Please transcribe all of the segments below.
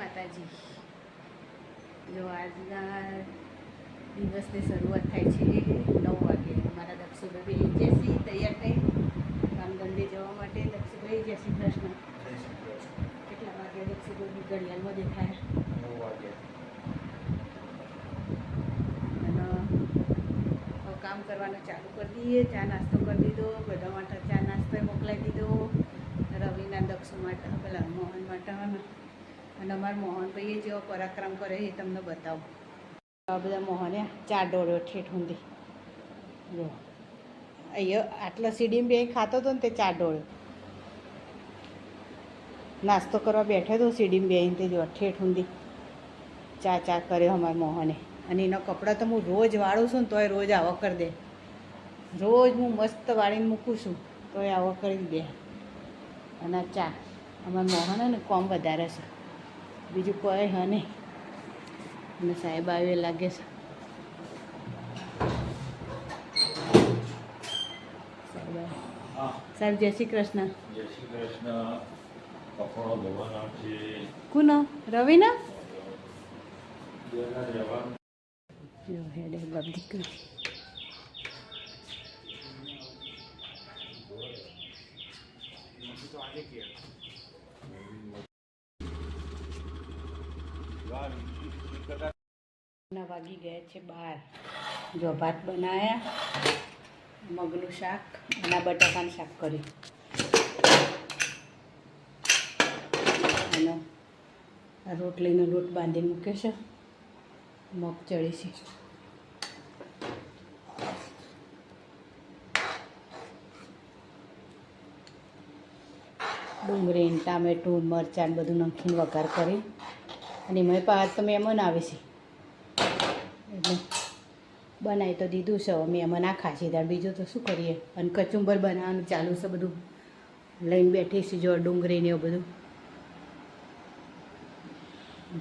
માતાજી. જો આજના દિવસની શરૂઆત થાય છે નવ વાગે. મારા દક્ષુભાઈ જયસી તૈયાર થઈ. કામ ધંધે જવા માટે દક્ષુભાઈ જય કૃષ્ણ. કેટલા વાગે દક્ષુભાઈ ઘડિયાળમાં દેખાય? અને હવે કામ કરવાનું ચાલુ કરી દઈએ. ચા નાસ્તો કરી દીધો. બધા માટે ચા નાસ્તો મોકલાવી દીધો. રવિના દક્ષુ માટે પેલા મોહન માટે. અને અમારા મોહનભાઈએ જેવો પરાક્રમ કરે એ તમને બતાવું. આ બધા મોહને ચાર ડોળ્યો ઠેઠ ઊંધી. જો. અહીંયા આટલા સીડીમાં બે ખાતો હતો ને તે ચાર ડોળ્યો નાસ્તો કરવા બેઠો હતો સીડીમાં બેહીને તે જો ઠેઠ ઊંધી. ચા ચા કર્યો અમારા મોહને. અને એના કપડાં તો હું રોજ વાળું છું ને તોય રોજ આવો કરી દે. રોજ હું મસ્ત વાળીને મૂકું છું તોય આવો કરી દે. અને ચા. અમારા મોહન ને કોમ વધારે છે. બીજું કોઈ હે નહીં. અને સાહેબ આવે લાગે છે. સાહેબ જય શ્રી કૃષ્ણ. જય શ્રી કૃષ્ણ. કોનો? રવિના? જો હેડે બાપ દીકરી. ના વાગી ગયા છે બાર. જો ભાત બનાવ્યા મગનું શાક અને બટાકાનું શાક કર્યું. આ રોટલીનો લોટ બાંધી મૂક્યો છે. મગ ચડી ડુંગળી ટામેટું, મરચાં બધું નાખીને વઘાર કરી. અને મેં પાછ તો મહેમાન આવે છે. એટલે બનાવી તો દીધું છે અમે મહેમાન આ ખાશે ત્યાં બીજું તો શું કરીએ? અને કચુંબર બનાવવાનું ચાલુ છે બધું. લઈને બેઠી છે જો ડુંગળી ને એવું બધું.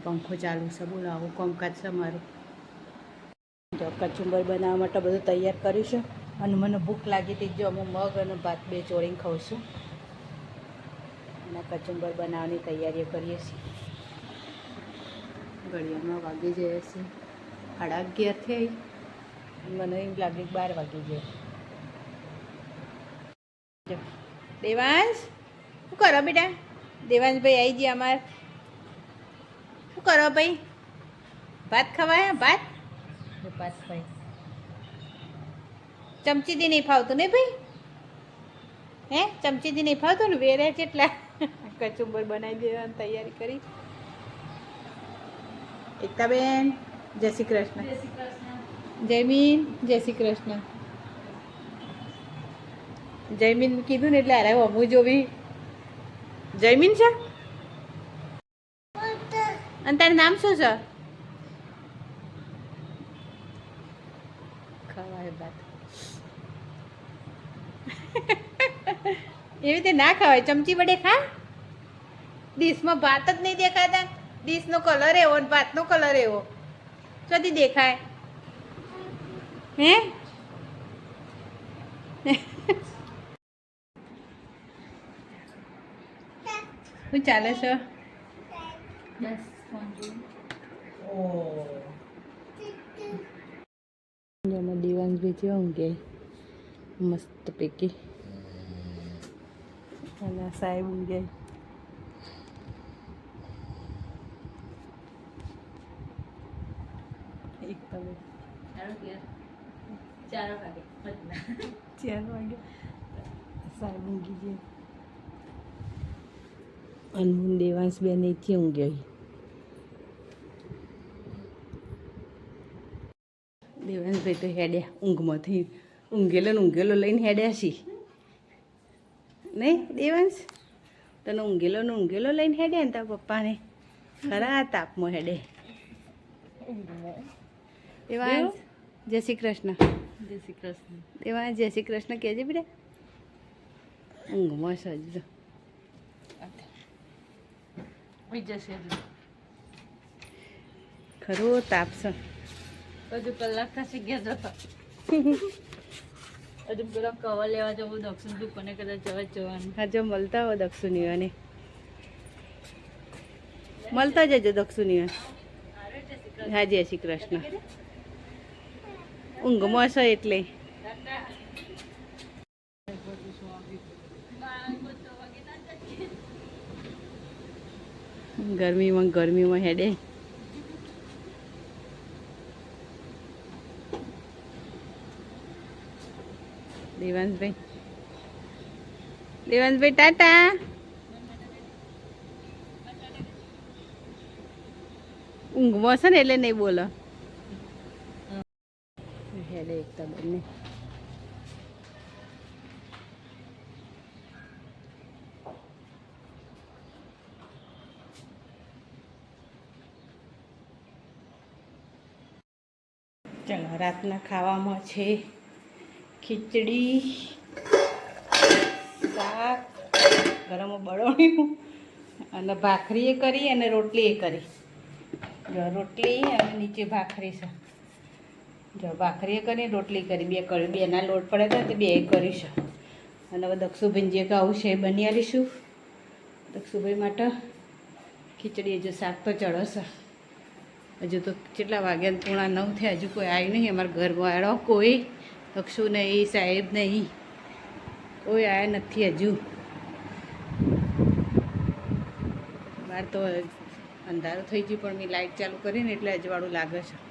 પંખો ચાલુ છે બોલો આવું કોમકાજ છે મારું. જો કચુંબર બનાવવા માટે બધું તૈયાર કર્યું છે. અને મને ભૂખ લાગી હતી, જો અમે મગ અને ભાત બે ચોળીને ખાઉં છું. અને કચુંબર બનાવવાની તૈયારીઓ કરીએ છીએ. ઘડિયાળમાં વાગી જાય છે. સાડા અગિયાર થઈ. મને એમ લાગે બાર વાગી જાય દેવાંશ શું કરો બેટા? દેવાંશભાઈ આવી ગયા અમાર. શું કરો ભાઈ? ભાત ખવાય ભાત? ભાત ખવાય. ચમચીથી નહીં ફાવતું ને ભાઈ? હે? ચમચીથી નહીં ફાવતું ને વેરે કેટલા કચુંબર બનાવી દેવાની તૈયારી કરી. એકતાબેન જય શ્રી કૃષ્ણ જયમીન જય શ્રી કૃષ્ણ જયમીન કીધું ને એટલે અરે અમુ જોવી જયમીન છે અને તારું નામ શું છે ખવાય એવી રીતે ના ખવાય? ચમચી વડે ખા? ડીશમાં ભાત જ નહીં દેખાતા. ડીશનો કલર એવો ને ભાતનો કલર એવો. કદી દેખાય? હે? શું ચાલે છે? જેમાં દિવાંશભાઈ છે ઊંઘે મસ્ત પૈકી. અને સાહેબ ઊંઘે. તમે. ચાર વાગે સાહેબ ઊંઘી છે અને હું દેવાંશ બેન અહીંથી ઊંઘ્યો દેવાંશભાઈ તો હેડ્યા ઊંઘમાંથી. ઊંઘેલો ને ઊંઘેલો લઈને હેડ્યા છી. નહીં દેવાંશ? તને ઊંઘેલો ને ઊંઘેલો લઈને હેડ્યા ને તારા પપ્પાને? ખરા તાપમાં હેડે. દેવાંશ જય શ્રી કૃષ્ણ. જય શ્રી કૃષ્ણ. દેવાંશ જય શ્રી કૃષ્ણ કહેજે બેટા. ઊંઘ છે હજુ જશે ખરો તાપ છે હજુ કલાક થશે ગયા જતા હજુ પેલા કવર લેવા જવું દક્ષિણ દુકાને કદાચ જવા જવાનું. હા જો મળતા હો દક્ષુનીઓને મળતા જજો દક્ષુની હા જય શ્રી કૃષ્ણ. ઊંઘમાં છો એટલે. ગરમીમાં ગરમીમાં હેડે. દેવાંશભાઈ. દેવાંશભાઈ ટાટા. ઊંઘમાં છે ને એટલે નહીં બોલો. હેડે એકતા બંને ચાલો, રાતના ખાવામાં છે ખીચડી, શાક, ગરમ બળોણ્યું અને ભાખરીએ કરી અને રોટલીએ કરી. જો રોટલી અને નીચે ભાખરી છે. જો ભાખરીએ કરી, રોટલી કરી, બે કરી બેના લોટ પડે હતા તે બે કરીશું અને હવે દક્ષુભાઈ જે આવું છે એ બની આવીશું દક્ષુભાઈ માટે ખીચડી હજુ શાક તો ચડશે. હજુ તો કેટલા વાગ્યા પૂણા નવ થયા, હજુ કોઈ આવ્યું નહીં, અમારા ઘરવાળો કોઈ, દક્ષુ નહીં, સાહેબ નહીં, કોઈ આવ્યા નથી હજુ. બહાર તો અંધારું થઈ ગયું પણ મેં લાઇટ ચાલુ કરીને એટલે અજવાળું લાગે છે.